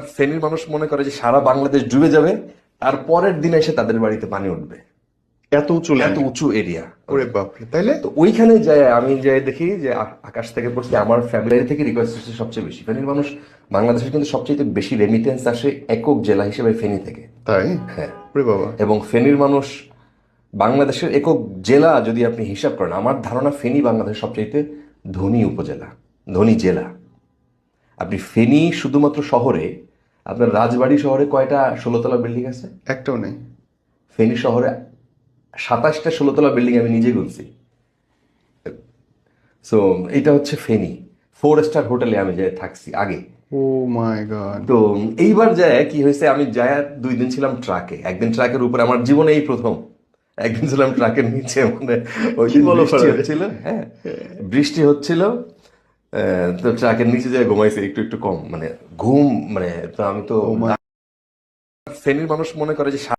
ফেনীর মানুষ মনে করে যে সারা বাংলাদেশ ডুবে যাবে আর পরের দিন এসে তাদের বাড়িতে পানি উঠবে। এত উঁচু এত উঁচু এরিয়া ওরে বাপরে তাইলে? তো ওইখানে যাই আমি যাই দেখি যে আকাশ থেকে পড়ছে আমার ফ্যামিলি থেকে রিকোয়েস্ট আসছে সবচেয়ে বেশি। ফেনীর মানুষ বাংলাদেশের কিন্তু সবচেয়ে বেশি রেমিটেন্স আসে একক জেলা হিসেবে ফেনী থেকে। তাই? হ্যাঁ। বাবা। এবং ফেনীর মানুষ বাংলাদেশের একক জেলা যদি আপনি হিসাব করেন আমার ধারণা ফেনী বাংলাদেশের সবচাইতে ধনী উপজেলা ধনী জেলা। আপনি ফেনী শুধুমাত্র শহরে আপনার রাজবাড়ি শহরে কয়টা ষোলোতলা বিল্ডিং আছে? একটাও নেই। ফেনী শহরে সাতাশটা ষোলোতলা বিল্ডিং আমি নিজে গুনছি। সো এটা হচ্ছে ফেনী। ফোর স্টার হোটেলে আমি যাই থাকছি আগে। Oh my God. তো এইবার যায় কি হয়েছে আমি যায় দুই দিন ছিলাম ট্রাকে। একদিন ট্রাকের উপরে আমার জীবনে এই প্রথম। একদিন ছিলাম ট্রাকের নিচে মানে ওই দিন বৃষ্টি হচ্ছিল হ্যাঁ। বৃষ্টি হচ্ছিল তো ট্রাকের নিচে যায় ঘুমাইছে একটু একটু কম মানে ঘুম মানে তো আমি তো শ্রেণির মানুষ মনে করে যে